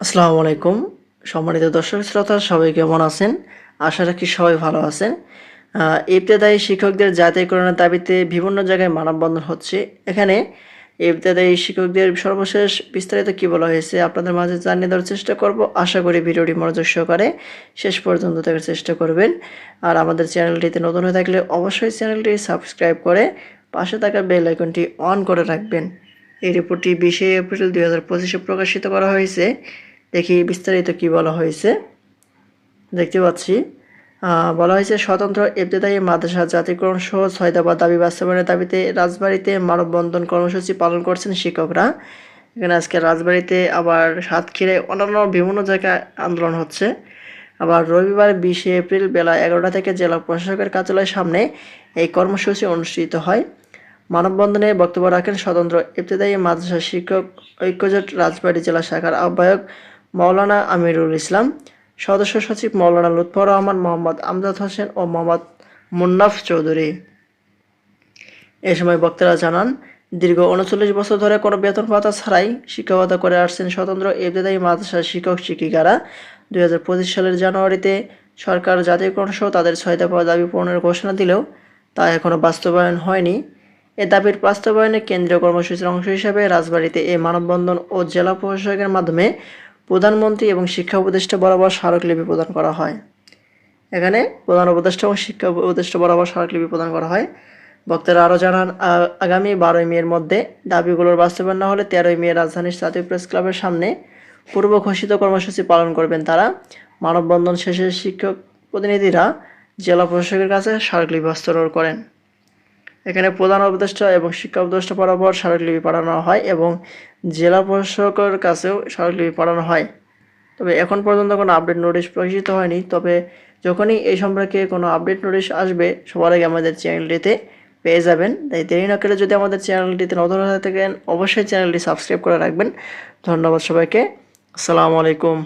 আসসালামু আলাইকুম। সম্মানিত দর্শক শ্রোতা, সবাই কেমন আছেন? আশা রাখি সবাই ভালো আছেন। ইবতেদায়ী শিক্ষকদের জাতীয়করণের দাবিতে বিভিন্ন জায়গায় মানববন্ধন হচ্ছে। এখানে ইবতেদায়ী শিক্ষকদের সর্বশেষ বিস্তারিত কি বলা হয়েছে আপনাদের মাঝে জানিয়ে দেওয়ার চেষ্টা করব। আশা করি ভিডিওটি মনোযোগ সহকারে শেষ পর্যন্ত দেখার চেষ্টা করবেন। আর আমাদের চ্যানেলটিতে নতুন হয়ে থাকলে অবশ্যই চ্যানেলটি সাবস্ক্রাইব করে পাশে থাকা বেল আইকনটি অন করে রাখবেন। এই রিপোর্টটি বিশে এপ্রিল দুই হাজার পঁচিশে প্রকাশিত করা হয়েছে। দেখি বিস্তারিত কি বলা হয়েছে। দেখতে পাচ্ছি বলা হয়েছে, স্বতন্ত্র ইবতেদায়ী মাদ্রাসা জাতিকরণ সহ ছয় দাবি বাস্তবায়নের দাবিতে রাজবাড়িতে মানববন্ধন কর্মসূচি পালন করছেন শিক্ষকরা। এখানে আজকে রাজবাড়িতে আবার সাতক্ষীরে অন্যান্য বিভিন্ন জায়গায় আন্দোলন হচ্ছে। আবার রবিবার বিশে এপ্রিল বেলা এগারোটা থেকে জেলা প্রশাসকের কার্যালয়ের সামনে এই কর্মসূচি অনুষ্ঠিত হয়। মানববন্ধনে বক্তব্য রাখেন স্বতন্ত্র ইবতেদায়ী মাদ্রাসা শিক্ষক, ঐক্যজোট রাজবাড়ী জেলা শাখার আহ্বায়ক মাওলানা আমিরুল ইসলাম, সদস্য সচিব মাওলানা লুৎফর রহমান মোহাম্মদ আমজাদ হোসেন ও মোহাম্মদ মুন্নাফ চৌধুরী। এ সময় বক্তারা জানান, দীর্ঘ উনচল্লিশ বছর ধরে কোনো বেতন ভাতা ছাড়াই শিক্ষকতা করে আসছেন স্বতন্ত্র ইবতেদায়ী মাদ্রাসার শিক্ষক শিক্ষিকারা। দুই হাজার পঁচিশ সালের জানুয়ারিতে সরকার জাতীয়করণ সহ তাদের ছয় দফা দাবি পূরণের ঘোষণা দিলেও তা এখনও বাস্তবায়ন হয়নি। এ দাবির বাস্তবায়নে কেন্দ্রীয় কর্মসূচির অংশ হিসাবে রাজবাড়ীতে এই মানববন্ধন ও জেলা প্রশাসকের মাধ্যমে প্রধানমন্ত্রী এবং শিক্ষা উপদেষ্টা বরাবর স্মারকলিপি প্রদান করা হয়। এখানে প্রধান উপদেষ্টা এবং শিক্ষা উপদেষ্টা বরাবর স্মারকলিপি প্রদান করা হয়। বক্তারা আরও জানান আগামী বারোই মের মধ্যে দাবিগুলোর বাস্তবায়ন না হলে তেরোই মে রাজধানীর জাতীয় প্রেস ক্লাবের সামনে পূর্ব ঘোষিত কর্মসূচি পালন করবেন তারা। মানববন্ধন শেষে শিক্ষক প্রতিনিধিরা জেলা প্রশাসকের কাছে স্মারকলিপি হস্তান্তর করেন। এখানে প্রধান উপদেষ্টা এবং শিক্ষা উপদেষ্টা বরাবর স্মারকলিপি পাঠানো হয় এবং জেলা প্রশাসকের কাছেও স্মারকলিপি পাঠানো হয়। তবে এখন পর্যন্ত কোনো আপডেট নোটিশ প্রকাশিত হয়নি। তবে যখনই এই সম্পর্কে কোনো আপডেট নোটিশ আসবে, সবার আগে আমাদের চ্যানেলটিতে পেয়ে যাবেন। তাই দেরি না করে যদি আমাদের চ্যানেলটিতে নতুন হয়ে থাকেন, অবশ্যই চ্যানেলটি সাবস্ক্রাইব করে রাখবেন। ধন্যবাদ সবাইকে। আসসালামু আলাইকুম।